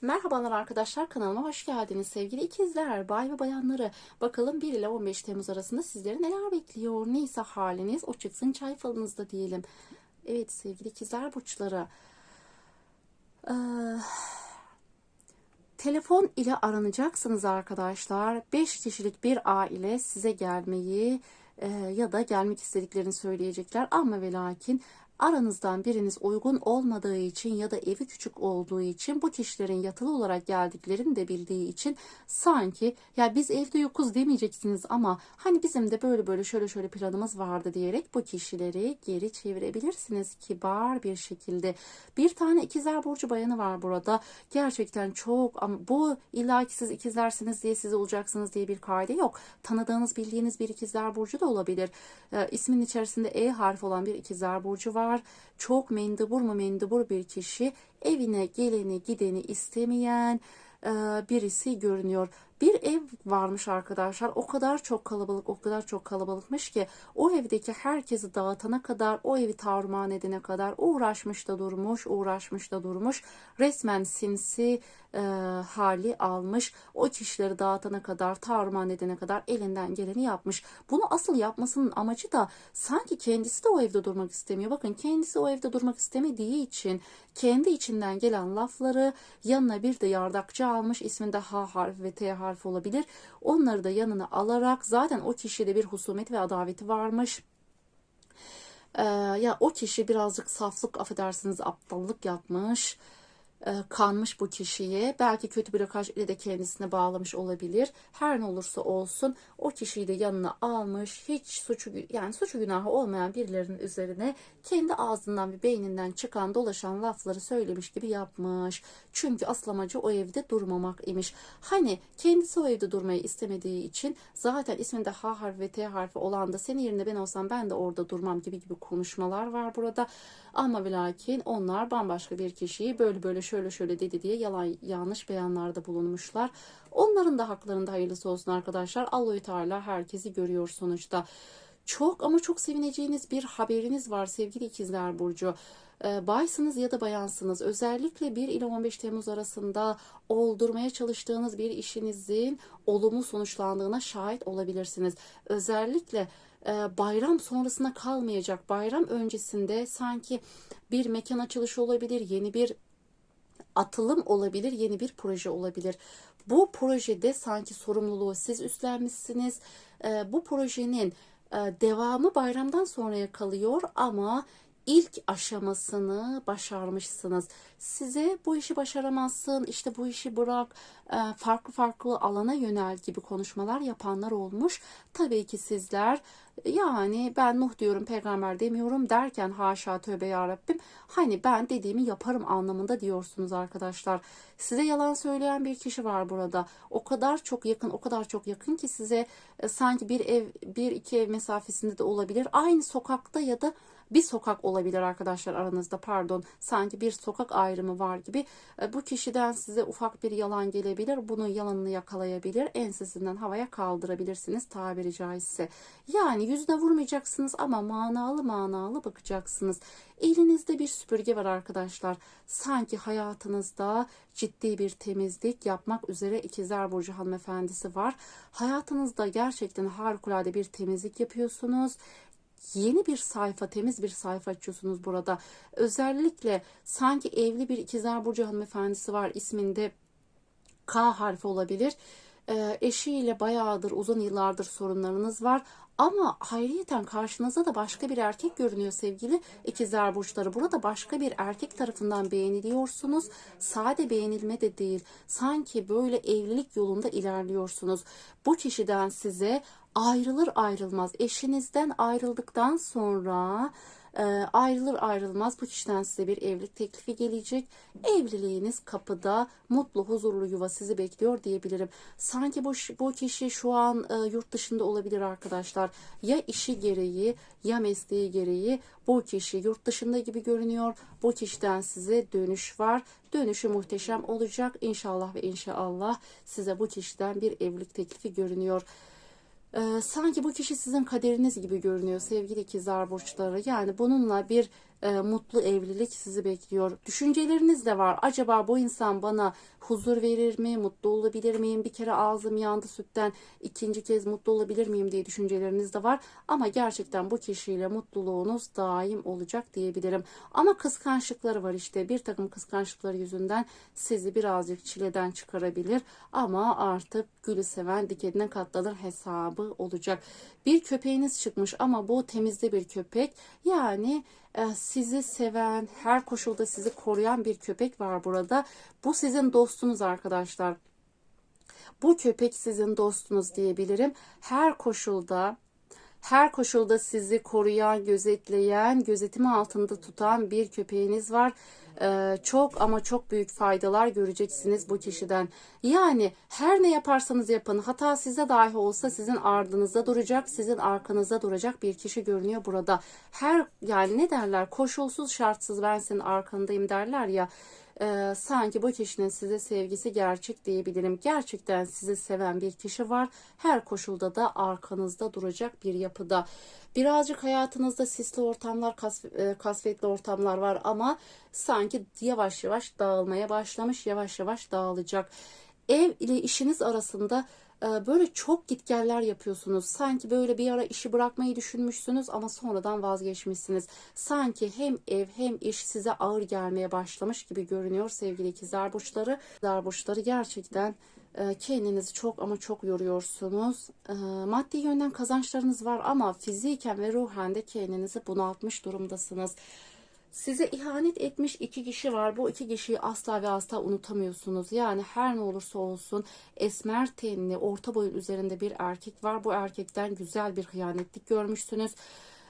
Merhabalar arkadaşlar kanalıma hoş geldiniz sevgili ikizler, bay ve bayanları. Bakalım 1 ile 15 Temmuz arasında sizleri neler bekliyor? Neyse haliniz o çıksın çay falınızda diyelim. Evet sevgili ikizler burçları. Ee, telefon ile aranacaksınız arkadaşlar. 5 kişilik bir aile size gelmeyi e, ya da gelmek istediklerini söyleyecekler ama ve lakin aranızdan biriniz uygun olmadığı için ya da evi küçük olduğu için bu kişilerin yatılı olarak geldiklerini de bildiği için sanki ya biz evde yokuz demeyeceksiniz ama hani bizim de böyle böyle şöyle şöyle planımız vardı diyerek bu kişileri geri çevirebilirsiniz kibar bir şekilde. Bir tane ikizler burcu bayanı var burada. Gerçekten çok ama bu illa ki siz ikizlersiniz diye siz olacaksınız diye bir kaide yok. Tanıdığınız bildiğiniz bir ikizler burcu da olabilir. E, ismin içerisinde E harfi olan bir ikizler burcu var. Çok mendebur mu mendebur bir kişi evine geleni gideni istemeyen birisi görünüyor. Bir ev varmış arkadaşlar. O kadar çok kalabalık, o kadar çok kalabalıkmış ki o evdeki herkesi dağıtana kadar, o evi tarumar edene kadar uğraşmış da durmuş, uğraşmış da durmuş. Resmen sinsi e, hali almış. O kişileri dağıtana kadar, tarumar edene kadar elinden geleni yapmış. Bunu asıl yapmasının amacı da sanki kendisi de o evde durmak istemiyor. Bakın kendisi o evde durmak istemediği için kendi içinden gelen lafları yanına bir de yardakçı almış. İsminde H harfi ve T harfi olabilir. Onları da yanına alarak zaten o kişide bir husumet ve adaveti varmış. Ee, ya o kişi birazcık saflık affedersiniz aptallık yapmış kanmış bu kişiye. Belki kötü bir blokaj ile de kendisine bağlamış olabilir. Her ne olursa olsun o kişiyi de yanına almış. Hiç suçu yani suçu günahı olmayan birilerinin üzerine kendi ağzından ve beyninden çıkan dolaşan lafları söylemiş gibi yapmış. Çünkü asıl amacı o evde durmamak imiş. Hani kendisi o evde durmayı istemediği için zaten isminde H harfi ve T harfi olan da senin yerine ben olsam ben de orada durmam gibi gibi konuşmalar var burada. Ama ve lakin onlar bambaşka bir kişiyi böyle böyle şöyle şöyle dedi diye yalan yanlış beyanlarda bulunmuşlar. Onların da haklarında hayırlısı olsun arkadaşlar. Allahü Teala herkesi görüyor sonuçta. Çok ama çok sevineceğiniz bir haberiniz var sevgili ikizler burcu. Ee, baysınız ya da bayansınız. Özellikle 1 ile 15 Temmuz arasında oldurmaya çalıştığınız bir işinizin olumlu sonuçlandığına şahit olabilirsiniz. Özellikle e, bayram sonrasına kalmayacak. Bayram öncesinde sanki bir mekan açılışı olabilir, yeni bir atılım olabilir, yeni bir proje olabilir. Bu projede sanki sorumluluğu siz üstlenmişsiniz. E, bu projenin e, devamı bayramdan sonraya kalıyor ama ilk aşamasını başarmışsınız. Size bu işi başaramazsın, işte bu işi bırak, e, farklı farklı alana yönel gibi konuşmalar yapanlar olmuş. Tabii ki sizler yani ben Nuh diyorum peygamber demiyorum derken haşa tövbe ya Rabbim hani ben dediğimi yaparım anlamında diyorsunuz arkadaşlar. Size yalan söyleyen bir kişi var burada. O kadar çok yakın o kadar çok yakın ki size e, sanki bir ev bir iki ev mesafesinde de olabilir. Aynı sokakta ya da bir sokak olabilir arkadaşlar aranızda pardon. Sanki bir sokak ayrımı var gibi. E, bu kişiden size ufak bir yalan gelebilir bunun yalanını yakalayabilir. Ensesinden havaya kaldırabilirsiniz tabiri caizse. Yani yüzde vurmayacaksınız ama manalı manalı bakacaksınız. Elinizde bir süpürge var arkadaşlar. Sanki hayatınızda ciddi bir temizlik yapmak üzere ikizler burcu hanımefendisi var. Hayatınızda gerçekten harikulade bir temizlik yapıyorsunuz yeni bir sayfa, temiz bir sayfa açıyorsunuz burada. Özellikle sanki evli bir ikizler burcu hanımefendisi var isminde K harfi olabilir. E, eşiyle bayağıdır, uzun yıllardır sorunlarınız var. Ama hayriyeten karşınızda da başka bir erkek görünüyor sevgili ikizler burçları. Burada başka bir erkek tarafından beğeniliyorsunuz. Sade beğenilme de değil. Sanki böyle evlilik yolunda ilerliyorsunuz. Bu kişiden size ayrılır ayrılmaz eşinizden ayrıldıktan sonra e, ayrılır ayrılmaz bu kişiden size bir evlilik teklifi gelecek. Evliliğiniz kapıda mutlu huzurlu yuva sizi bekliyor diyebilirim. Sanki bu, bu kişi şu an e, yurt dışında olabilir arkadaşlar. Ya işi gereği ya mesleği gereği bu kişi yurt dışında gibi görünüyor. Bu kişiden size dönüş var. Dönüşü muhteşem olacak. İnşallah ve inşallah size bu kişiden bir evlilik teklifi görünüyor. Ee, sanki bu kişi sizin kaderiniz gibi görünüyor sevgili ikizler burçları. Yani bununla bir e, mutlu evlilik sizi bekliyor. Düşünceleriniz de var. Acaba bu insan bana huzur verir mi? Mutlu olabilir miyim? Bir kere ağzım yandı sütten ikinci kez mutlu olabilir miyim diye düşünceleriniz de var. Ama gerçekten bu kişiyle mutluluğunuz daim olacak diyebilirim. Ama kıskançlıkları var işte. Bir takım kıskançlıkları yüzünden sizi birazcık çileden çıkarabilir. Ama artık gülü seven dikenine katlanır hesabı olacak. Bir köpeğiniz çıkmış ama bu temizde bir köpek. Yani sizi seven, her koşulda sizi koruyan bir köpek var burada. Bu sizin dostunuz arkadaşlar. Bu köpek sizin dostunuz diyebilirim. Her koşulda her koşulda sizi koruyan, gözetleyen, gözetimi altında tutan bir köpeğiniz var. Ee, çok ama çok büyük faydalar göreceksiniz bu kişiden. Yani her ne yaparsanız yapın, hata size dahi olsa sizin ardınızda duracak, sizin arkanızda duracak bir kişi görünüyor burada. Her yani ne derler? Koşulsuz şartsız ben senin arkandayım derler ya e, sanki bu kişinin size sevgisi gerçek diyebilirim. Gerçekten sizi seven bir kişi var. Her koşulda da arkanızda duracak bir yapıda. Birazcık hayatınızda sisli ortamlar, e, kasvetli ortamlar var ama sanki yavaş yavaş dağılmaya başlamış, yavaş yavaş dağılacak. Ev ile işiniz arasında e, böyle çok gitgeller yapıyorsunuz. Sanki böyle bir ara işi bırakmayı düşünmüşsünüz ama sonradan vazgeçmişsiniz. Sanki hem ev hem iş size ağır gelmeye başlamış gibi görünüyor sevgili ikizler burçları. İkizler burçları gerçekten e, kendinizi çok ama çok yoruyorsunuz. E, maddi yönden kazançlarınız var ama fiziken ve ruhen de kendinizi bunaltmış durumdasınız. Size ihanet etmiş iki kişi var. Bu iki kişiyi asla ve asla unutamıyorsunuz. Yani her ne olursa olsun esmer tenli, orta boyun üzerinde bir erkek var. Bu erkekten güzel bir hıyanetlik görmüşsünüz.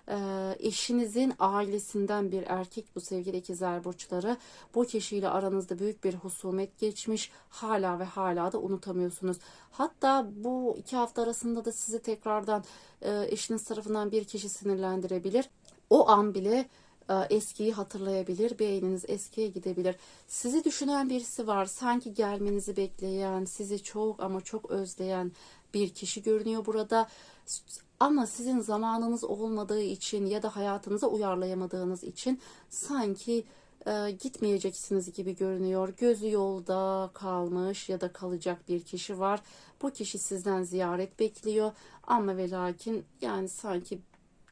Ee, eşinizin ailesinden bir erkek bu sevgili ikizler burçları. Bu kişiyle aranızda büyük bir husumet geçmiş. Hala ve hala da unutamıyorsunuz. Hatta bu iki hafta arasında da sizi tekrardan e, eşiniz tarafından bir kişi sinirlendirebilir. O an bile eskiyi hatırlayabilir, beyniniz eskiye gidebilir. Sizi düşünen birisi var, sanki gelmenizi bekleyen, sizi çok ama çok özleyen bir kişi görünüyor burada. Ama sizin zamanınız olmadığı için ya da hayatınıza uyarlayamadığınız için sanki e, gitmeyeceksiniz gibi görünüyor. Gözü yolda kalmış ya da kalacak bir kişi var. Bu kişi sizden ziyaret bekliyor ama ve lakin yani sanki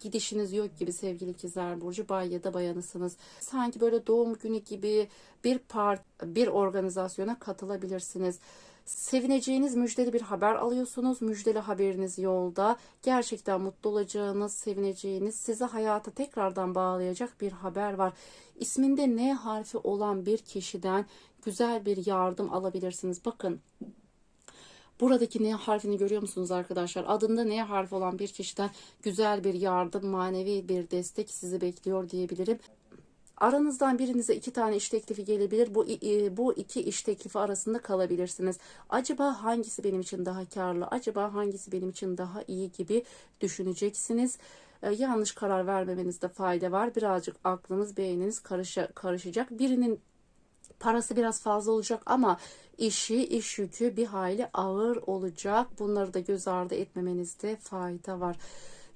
gidişiniz yok gibi sevgili ikizler burcu bay ya da bayanısınız. Sanki böyle doğum günü gibi bir part bir organizasyona katılabilirsiniz. Sevineceğiniz müjdeli bir haber alıyorsunuz. Müjdeli haberiniz yolda. Gerçekten mutlu olacağınız, sevineceğiniz, sizi hayata tekrardan bağlayacak bir haber var. İsminde N harfi olan bir kişiden güzel bir yardım alabilirsiniz. Bakın Buradaki N harfini görüyor musunuz arkadaşlar? Adında N harfi olan bir kişiden güzel bir yardım, manevi bir destek sizi bekliyor diyebilirim. Aranızdan birinize iki tane iş teklifi gelebilir. Bu bu iki iş teklifi arasında kalabilirsiniz. Acaba hangisi benim için daha karlı? Acaba hangisi benim için daha iyi gibi düşüneceksiniz. Ee, yanlış karar vermemenizde fayda var. Birazcık aklınız, beyniniz karışa, karışacak. Birinin parası biraz fazla olacak ama işi, iş yükü bir hayli ağır olacak. Bunları da göz ardı etmemenizde fayda var.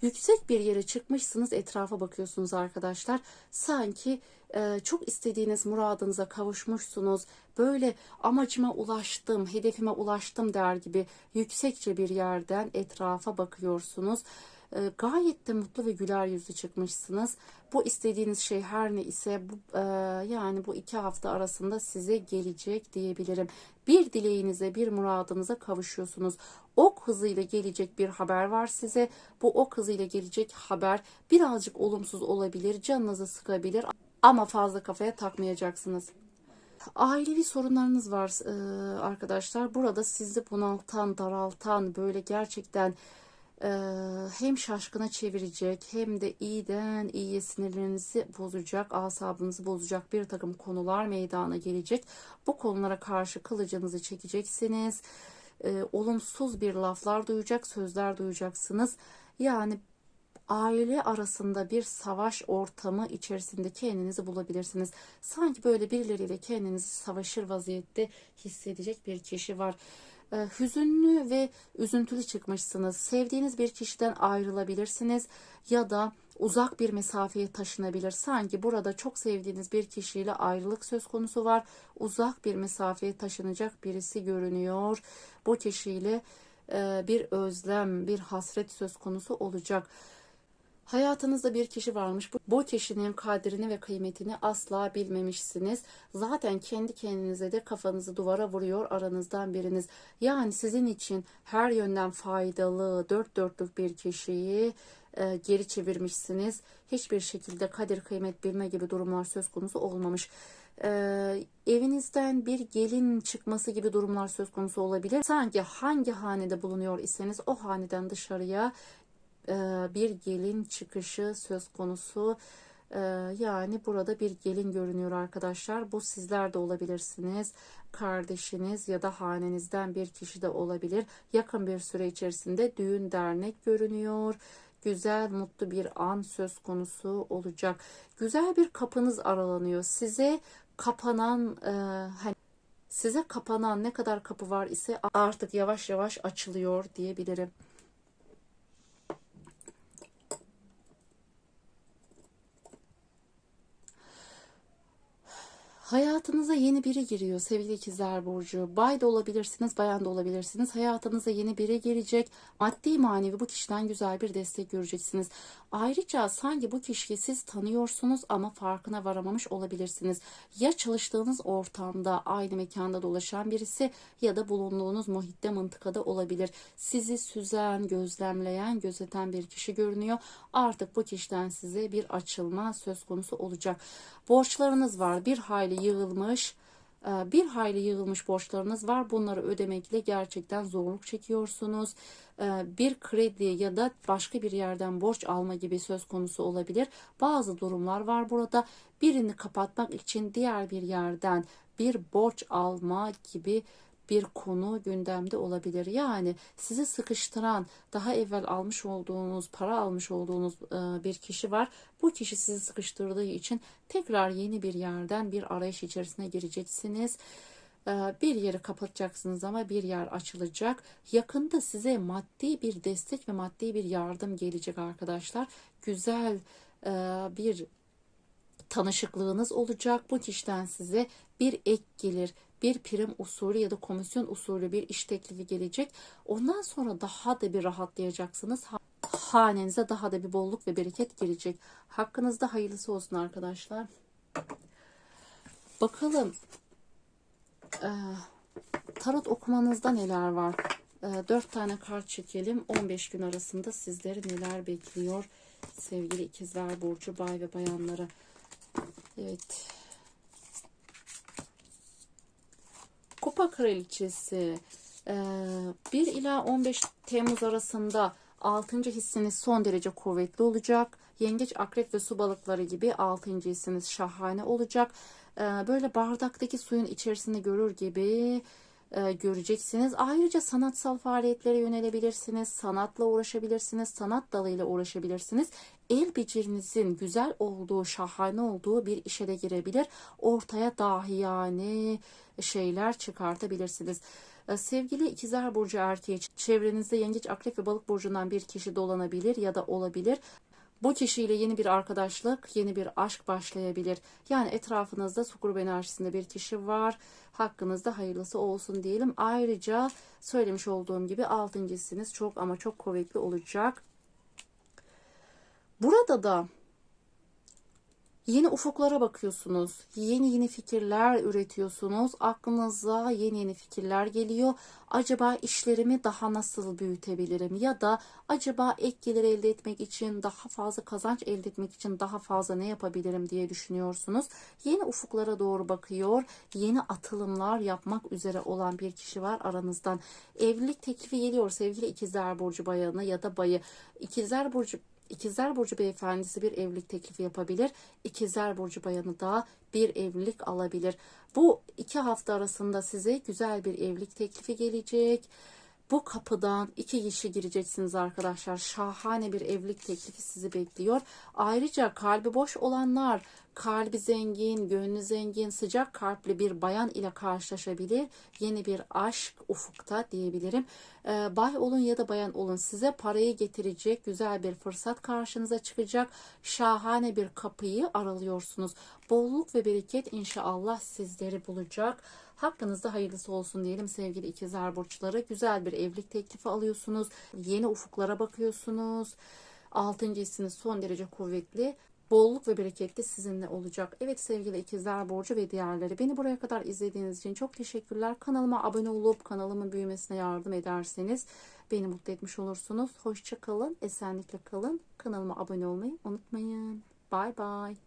Yüksek bir yere çıkmışsınız, etrafa bakıyorsunuz arkadaşlar. Sanki e, çok istediğiniz muradınıza kavuşmuşsunuz. Böyle amacıma ulaştım, hedefime ulaştım der gibi yüksekçe bir yerden etrafa bakıyorsunuz. E, gayet de mutlu ve güler yüzlü çıkmışsınız. Bu istediğiniz şey her ne ise bu, e, yani bu iki hafta arasında size gelecek diyebilirim. Bir dileğinize, bir muradınıza kavuşuyorsunuz. Ok hızıyla gelecek bir haber var size. Bu ok hızıyla gelecek haber birazcık olumsuz olabilir, canınızı sıkabilir ama fazla kafaya takmayacaksınız. Ailevi sorunlarınız var e, arkadaşlar. Burada sizi bunaltan, daraltan, böyle gerçekten hem şaşkına çevirecek hem de iyiden iyiye sinirlerinizi bozacak, asabınızı bozacak bir takım konular meydana gelecek. Bu konulara karşı kılıcınızı çekeceksiniz. E, olumsuz bir laflar duyacak, sözler duyacaksınız. Yani aile arasında bir savaş ortamı içerisinde kendinizi bulabilirsiniz. Sanki böyle birileriyle kendinizi savaşır vaziyette hissedecek bir kişi var. E, hüzünlü ve üzüntülü çıkmışsınız. Sevdiğiniz bir kişiden ayrılabilirsiniz ya da uzak bir mesafeye taşınabilir. Sanki burada çok sevdiğiniz bir kişiyle ayrılık söz konusu var. Uzak bir mesafeye taşınacak birisi görünüyor. Bu kişiyle e, bir özlem, bir hasret söz konusu olacak. Hayatınızda bir kişi varmış. Bu, bu kişinin kadrini ve kıymetini asla bilmemişsiniz. Zaten kendi kendinize de kafanızı duvara vuruyor aranızdan biriniz. Yani sizin için her yönden faydalı, dört dörtlük bir kişiyi e, geri çevirmişsiniz. Hiçbir şekilde kadir kıymet bilme gibi durumlar söz konusu olmamış. E, evinizden bir gelin çıkması gibi durumlar söz konusu olabilir. Sanki hangi hanede bulunuyor iseniz o haneden dışarıya bir gelin çıkışı söz konusu. E, yani burada bir gelin görünüyor arkadaşlar. Bu sizler de olabilirsiniz. Kardeşiniz ya da hanenizden bir kişi de olabilir. Yakın bir süre içerisinde düğün dernek görünüyor güzel, mutlu bir an söz konusu olacak. Güzel bir kapınız aralanıyor. Size kapanan e, hani size kapanan ne kadar kapı var ise artık yavaş yavaş açılıyor diyebilirim. Hayatınıza yeni biri giriyor sevgili ikizler burcu. Bay da olabilirsiniz, bayan da olabilirsiniz. Hayatınıza yeni biri girecek. Maddi manevi bu kişiden güzel bir destek göreceksiniz. Ayrıca sanki bu kişiyi siz tanıyorsunuz ama farkına varamamış olabilirsiniz. Ya çalıştığınız ortamda aynı mekanda dolaşan birisi ya da bulunduğunuz muhitte mıntıkada olabilir. Sizi süzen, gözlemleyen, gözeten bir kişi görünüyor. Artık bu kişiden size bir açılma söz konusu olacak. Borçlarınız var. Bir hayli yığılmış ee, bir hayli yığılmış borçlarınız var. Bunları ödemekle gerçekten zorluk çekiyorsunuz. Ee, bir kredi ya da başka bir yerden borç alma gibi söz konusu olabilir. Bazı durumlar var burada. Birini kapatmak için diğer bir yerden bir borç alma gibi bir konu gündemde olabilir. Yani sizi sıkıştıran, daha evvel almış olduğunuz, para almış olduğunuz e, bir kişi var. Bu kişi sizi sıkıştırdığı için tekrar yeni bir yerden bir arayış içerisine gireceksiniz. E, bir yeri kapatacaksınız ama bir yer açılacak. Yakında size maddi bir destek ve maddi bir yardım gelecek arkadaşlar. Güzel e, bir tanışıklığınız olacak. Bu kişiden size bir ek gelir, bir prim usulü ya da komisyon usulü bir iş teklifi gelecek. Ondan sonra daha da bir rahatlayacaksınız. Hanenize daha da bir bolluk ve bereket gelecek. Hakkınızda hayırlısı olsun arkadaşlar. Bakalım e, tarot okumanızda neler var? E, 4 tane kart çekelim. 15 gün arasında sizleri neler bekliyor? Sevgili ikizler burcu bay ve bayanları. Evet. Kupa Kraliçesi 1 ee, ila 15 Temmuz arasında 6. hissiniz son derece kuvvetli olacak. Yengeç, akrep ve su balıkları gibi 6. hissiniz şahane olacak. Ee, böyle bardaktaki suyun içerisinde görür gibi e, göreceksiniz. Ayrıca sanatsal faaliyetlere yönelebilirsiniz. Sanatla uğraşabilirsiniz. Sanat dalıyla uğraşabilirsiniz. El becerinizin güzel olduğu, şahane olduğu bir işe de girebilir. Ortaya dahi yani şeyler çıkartabilirsiniz. E, sevgili ikizler burcu erkeği çevrenizde yengeç, akrep ve balık burcundan bir kişi dolanabilir ya da olabilir. Bu kişiyle yeni bir arkadaşlık, yeni bir aşk başlayabilir. Yani etrafınızda su enerjisinde bir kişi var. Hakkınızda hayırlısı olsun diyelim. Ayrıca söylemiş olduğum gibi altıncısınız çok ama çok kuvvetli olacak. Burada da Yeni ufuklara bakıyorsunuz. Yeni yeni fikirler üretiyorsunuz. Aklınıza yeni yeni fikirler geliyor. Acaba işlerimi daha nasıl büyütebilirim? Ya da acaba ek gelir elde etmek için, daha fazla kazanç elde etmek için daha fazla ne yapabilirim diye düşünüyorsunuz. Yeni ufuklara doğru bakıyor. Yeni atılımlar yapmak üzere olan bir kişi var aranızdan. Evlilik teklifi geliyor sevgili ikizler burcu bayanı ya da bayı. İkizler burcu İkizler Burcu beyefendisi bir evlilik teklifi yapabilir. İkizler Burcu bayanı da bir evlilik alabilir. Bu iki hafta arasında size güzel bir evlilik teklifi gelecek. Bu kapıdan iki kişi gireceksiniz arkadaşlar. Şahane bir evlilik teklifi sizi bekliyor. Ayrıca kalbi boş olanlar, kalbi zengin, gönlü zengin, sıcak kalpli bir bayan ile karşılaşabilir. Yeni bir aşk ufukta diyebilirim. Ee, bay olun ya da bayan olun size parayı getirecek güzel bir fırsat karşınıza çıkacak. Şahane bir kapıyı aralıyorsunuz. Bolluk ve bereket inşallah sizleri bulacak. Hakkınızda hayırlısı olsun diyelim sevgili ikizler burçları. Güzel bir evlilik teklifi alıyorsunuz. Yeni ufuklara bakıyorsunuz. Altıncı hissiniz son derece kuvvetli. Bolluk ve bereketli sizinle olacak. Evet sevgili ikizler burcu ve diğerleri beni buraya kadar izlediğiniz için çok teşekkürler. Kanalıma abone olup kanalımın büyümesine yardım ederseniz beni mutlu etmiş olursunuz. Hoşça kalın, esenlikle kalın. Kanalıma abone olmayı unutmayın. Bye bye.